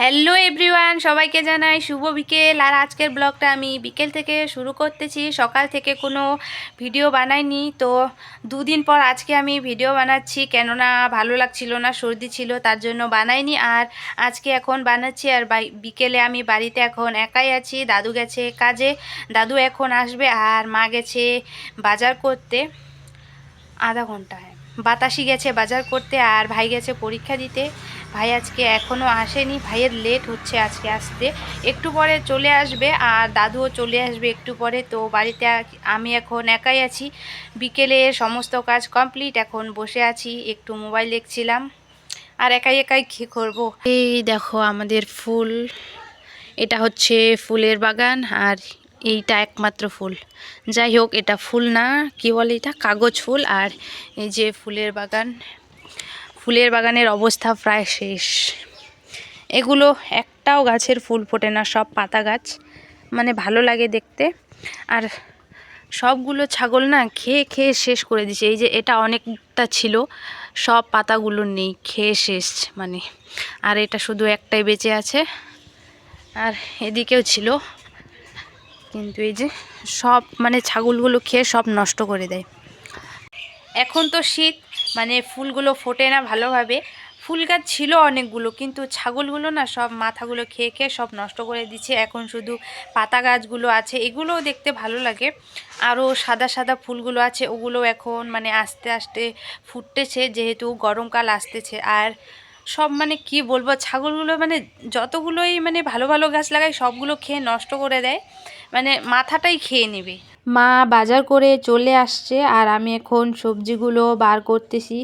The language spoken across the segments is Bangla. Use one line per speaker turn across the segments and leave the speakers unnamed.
হ্যালো এভরিওয়ান সবাইকে জানাই শুভ বিকেল। আর আজকের ব্লগটা আমি বিকেল থেকে শুরু করতেছি। সকাল থেকে কোনো ভিডিও বানাইনি, তো দুদিন পর আজকে আমি ভিডিও বানাচ্ছি। কেননা ভালো লাগছিল না, সর্দি ছিল, তার জন্য বানাইনি। আর আজকে এখন বানাচ্ছি, আর বিকেলে আমি বাড়িতে এখন একাই আছি। দাদু গেছে কাজে। দাদু এখন আসবে, আর মা গেছে বাজার করতে। আধা ঘণ্টা বাতাসি গেছে বাজার করতে, আর ভাই গেছে পরীক্ষা দিতে। ভাই আজকে এখনও আসেনি, ভাইয়ের লেট হচ্ছে আজকে আসতে। একটু পরে চলে আসবে আর দাদুও চলে আসবে একটু পরে। তো বাড়িতে আমি এখন একাই আছি। বিকেলে সমস্ত কাজ কমপ্লিট এখন বসে আছি, একটু মোবাইল দেখছিলাম। আর একাই একাই কী করব? এই দেখো আমাদের ফুল। এটা হচ্ছে ফুলের বাগান আর এইটা একমাত্র ফুল। যাই হোক, এটা ফুল না, কী বলে এটা? কাগজ ফুল আর এই যে ফুলের বাগান। ফুলের বাগানের অবস্থা প্রায় শেষ। এগুলো একটাও গাছের ফুল ফোটে না, সব পাতা গাছ। মানে ভালো লাগে দেখতে। আর সবগুলো ছাগল না খেয়ে খেয়ে শেষ করে দিছে এই যে এটা অনেকটা ছিল, সব পাতাগুলো নেই, খেয়ে শেষ মানে। আর এটা শুধু একটাই বেঁচে আছে। আর এদিকেও ছিল। কিন্তু এই যে সব মানে ছাগলগুলো খেয়ে সব নষ্ট করে দেয়। এখন তো শীত মানে ফুলগুলো ফোটে না ভালোভাবে। ফুল গাছ ছিল অনেকগুলো, কিন্তু ছাগলগুলো না সব মাথাগুলো খেয়ে খেয়ে সব নষ্ট করে দিচ্ছে। এখন শুধু পাতা গাছগুলো আছে, এগুলোও দেখতে ভালো লাগে। আরও সাদা সাদা ফুলগুলো আছে, ওগুলো এখন মানে আস্তে আস্তে ফুটতেছে, যেহেতু গরমকাল আসতেছে। আর সব মানে কি বলব, ছাগলগুলো মানে যতগুলোই মানে ভালো ভালো গাছ লাগায়, সবগুলো খেয়ে নষ্ট করে দেয়। মানে মাথাটাই খেয়ে নেবে। মা বাজার করে চলে আসছে আর আমি এখন সবজিগুলো বার করতেছি।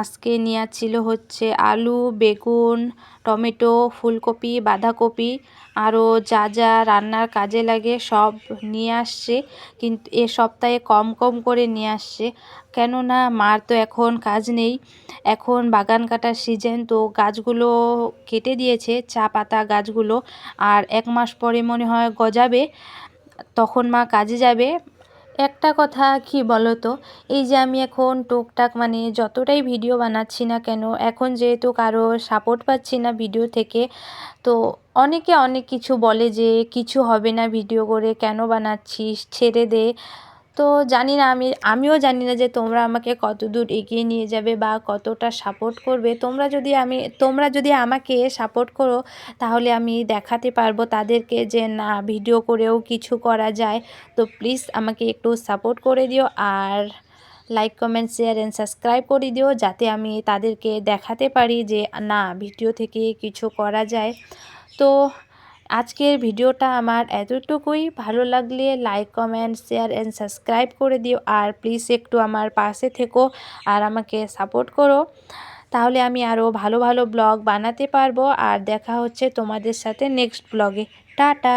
আজকে নেওয়া ছিল হচ্ছে আলু, বেগুন, টমেটো, ফুলকপি, বাঁধাকপি, আরও যা যা রান্নার কাজে লাগে সব নিয়ে আসছে। কিন্তু এ সপ্তাহে কম কম করে নিয়ে আসছে। কেননা মার তো এখন কাজ নেই। এখন বাগান কাটার সিজন, তো গাছগুলো কেটে দিয়েছে, চা পাতা গাছগুলো। আর এক মাস পরে মনে হয় গজাবে, তখন মা কাজে যাবে। একটা কথা কি বলো তো এই যে আমি এখন টুকটাক মানে যতটাই ভিডিও বানাচ্ছি না কেন, এখন যেহেতু কারও সাপোর্ট পাচ্ছি না ভিডিও থেকে, তো অনেকে অনেক কিছু বলে যে কিছু হবে না ভিডিও করে, কেন বানাচ্ছিস? ছেড়ে দে। তো জানি না, আমি, আমিও জানি না যে তোমরা আমাকে কত দূর এগিয়ে নিয়ে যাবে বা কতটা সাপোর্ট করবে। তোমরা যদি আমি, তোমরা যদি আমাকে সাপোর্ট করো, তাহলে আমি দেখাতে পারব তাদেরকে যে না ভিডিও করেও কিছু করা যায়। তো প্লিজ আমাকে একটু সাপোর্ট করে দিও আর like comment share and subscribe করে দিও যাতে আমি তাদেরকে দেখাতে পারি যে না ভিডিও থেকে কিছু করা যায়। তো আজকের ভিডিওটা আমার এতটুকুই। ভালো লাগলে like, comment, share and subscribe করে দিও। আর প্লিজ একটু আমার পাশে থেকো আর আমাকে সাপোর্ট করো। তাহলে আমি আরও ভালো ভালো ব্লগ বানাতে পারব। আর দেখা হচ্ছে তোমাদের সাথে নেক্সট ব্লগে টাটা!